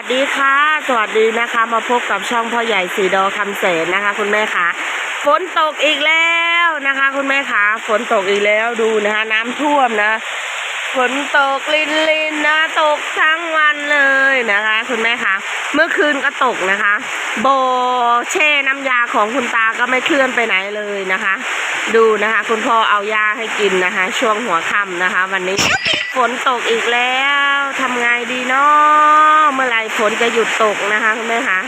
สวัสดีค่ะ สวัสดีนะคะ มาพบกับช่องพ่อใหญ่สีดอคำเสนนะคะ คุณแม่คะฝนตกอีกแล้วนะคะ คุณแม่คะฝนตกอีกแล้วดูนะคะ น้ำท่วมนะฝนตกลินลินนะตกทั้งวันเลยนะคะ คุณแม่คะ เมื่อคืนก็ตกนะคะโบแช่น้ำยาของคุณตาก็ไม่เคลื่อนไปไหนเลยนะคะ ดูนะคะ คุณพ่อเอายาให้กินนะคะ ช่วงหัวค่ำนะคะ วันนี้ฝนตกอีกแล้วทำไงดีเนาะเมื่อไหร่ฝนจะหยุดตกนะคะคุณแม่คะ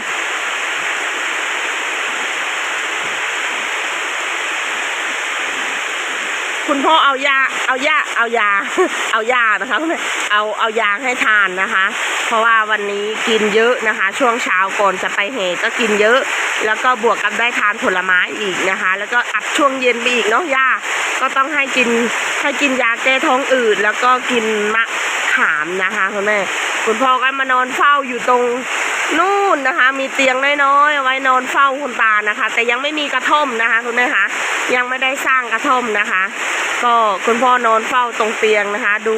คุณพ่อเอายาเอายาเอายา เอายานะคะคุณแม่เอาเอายาให้ทานนะคะ เพราะว่าวันนี้กินเยอะนะคะ ช่วงเช้าก่อนจะไปเหตุก็กินเยอะ แล้วก็บวกกับได้ทานผลไม้อีกนะคะ แล้วก็อัดช่วงเย็นไปอีกเนาะยาก็ต้องให้กินให้กินยาแก้ท้องอืดแล้วก็กินมะขามนะคะคุณแม่คุณพ่อก็มานอนเฝ้าอยู่ตรงนู่นนะคะ มีเตียงน้อยๆไว้นอนเฝ้าคุณตานะคะ แต่ยังไม่มีกระท่อมนะคะ คุณแม่คะยังไม่ได้สร้างกระท่อมนะคะ ก็คุณพ่อนอนเฝ้าตรงเตียงนะคะ ดู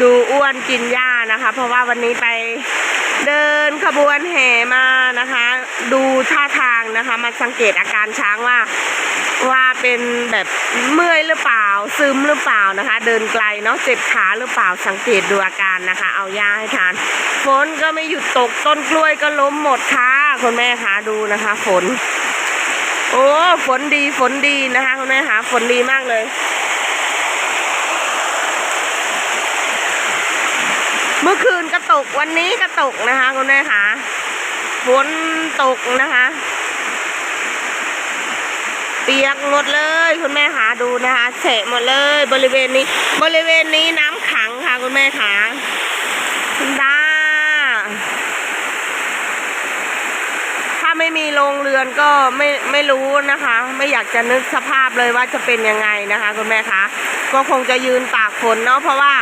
ดูอ้วนกินหญ้านะคะ เพราะว่าวันนี้ไปเดินขบวนแห่มานะคะ ดูท่าทางนะคะมาสังเกตอาการช้างว่าว่าเป็นแบบเมื่อยหรือเปล่า ซึมหรือเปล่านะคะ เดินไกลเนาะเจ็บขาหรือเปล่าสังเกตดูอาการนะคะ เอายาให้ทานฝนก็ไม่หยุดตกต้นกล้วยก็ล้มหมดค่ะคุณแม่คะดูนะคะ ฝน อ้ฝนดีฝนดีนะคะคุณแม่คะฝนดีมากเลย เมื่อคืนก็ตกวันนี้ก็ตกนะคะคุณแม่คะฝนตกนะคะ เปียกหมดเลยคุณแม่คะดูนะคะเฉะหมดเลย บริเวณนี้ บริเวณนี้น้ำขังค่ะคุณแม่คะคุณดาถ้า ไม่มีโรงเรือนก็ไม่ไม่รู้นะคะ ไม่อยากจะนึกสภาพเลยว่าจะเป็นยังไงนะคะคุณแม่คะก็คงจะยืนตากฝนเนาะเพราะว่า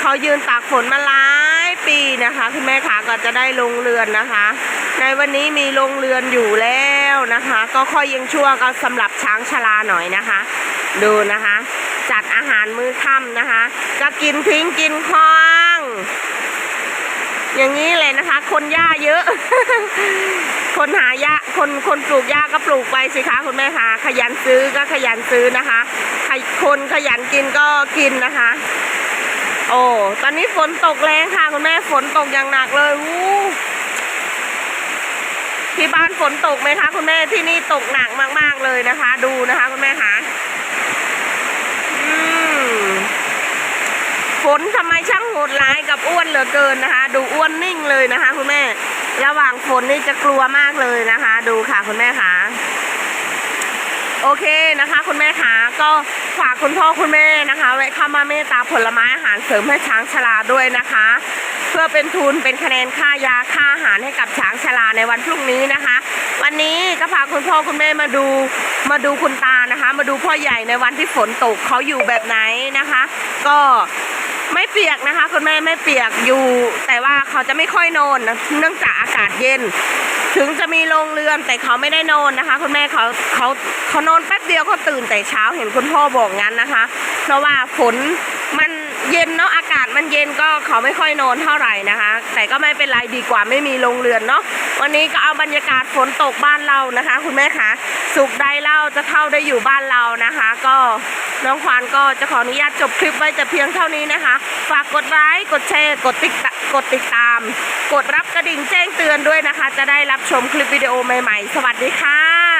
เขายืนตากฝนมาหลายปีนะคะคุณแม่ขาก็จะได้ลงเรือนนะคะ ในวันนี้มีลงเรือนอยู่แล้วนะคะ ก็ค่อยยังชั่วก็สำหรับช้างชราหน่อยนะคะ ดูนะคะ จัดอาหารมื้อค่ำนะคะก็กินทิ้งกินคว้างอย่างนี้เลยนะคะ คนหญ้าเยอะ คนหาหญ้าคนคนปลูกหญ้าก็ปลูกไปสิคะคุณแม่คะขยันซื้อก็ขยันซื้อนะคะคนขยันกินก็กินนะคะ โอ้ตอนนี้ฝนตกแรงค่ะ คุณแม่ฝนตกอย่างหนักเลยวู้ที่บ้านฝนตกไหมคะ คุณแม่ที่นี่ตกหนักมาก ๆเลยนะคะ ดูนะคะ คุณแม่คะอืมฝนทำไมช่างโหดร้ายกับอ้วนเหลือเกินนะคะ ดูอ้วนนิ่งเลยนะคะ คุณแม่ ระหว่างฝนนี่จะกลัวมากเลยนะคะ ดูค่ะคุณแม่คะโอเคนะคะ คุณแม่คะก็ฝากคุณพ่อคุณแม่นะคะแวะเข้ามาเมตตาผลไม้อาหารเสริมให้ช้างชราด้วยนะคะ เพื่อเป็นทุนเป็นคะแนนค่ายาค่าอาหารให้กับช้างชราในวันพรุ่งนี้นะคะ วันนี้ก็พาคุณพ่อคุณแม่มาดูมาดูคุณตานะคะ มาดูพ่อใหญ่ในวันที่ฝนตกเขาอยู่แบบไหนนะคะ ก็ ไม่เปียกนะคะ คุณแม่ไม่เปียกอยู่ แต่ว่าเขาจะไม่ค่อยนอนนะเนื่องจากอากาศเย็น ถึงจะมีโรงเรือนแต่เขาไม่ได้นอนนะคะ คุณแม่เขาเขาเขานอนแป๊บเดียวเขาตื่นแต่เช้าเห็นคุณพ่อบอกงั้นนะคะ เพราะว่าฝนมันเย็นเนาะอากาศ มันเย็นก็เขาไม่ค่อยนอนเท่าไหร่นะคะ แต่ก็ไม่เป็นไรดีกว่าไม่มีโรงเรือนเนาะวันนี้ก็เอาบรรยากาศฝนตกบ้านเรานะคะ คุณแม่คะสุขใดเล่าจะเท่าได้อยู่บ้านเรานะคะ ก็น้องควานก็จะขออนุญาตจบคลิปไว้แต่เพียงเท่านี้นะคะ ฝากกดไลค์กดแชร์กดติดกดติดตาม กดรับกระดิ่งแจ้งเตือนด้วยนะคะ จะได้รับชมคลิปวิดีโอใหม่ ๆ สวัสดีค่ะ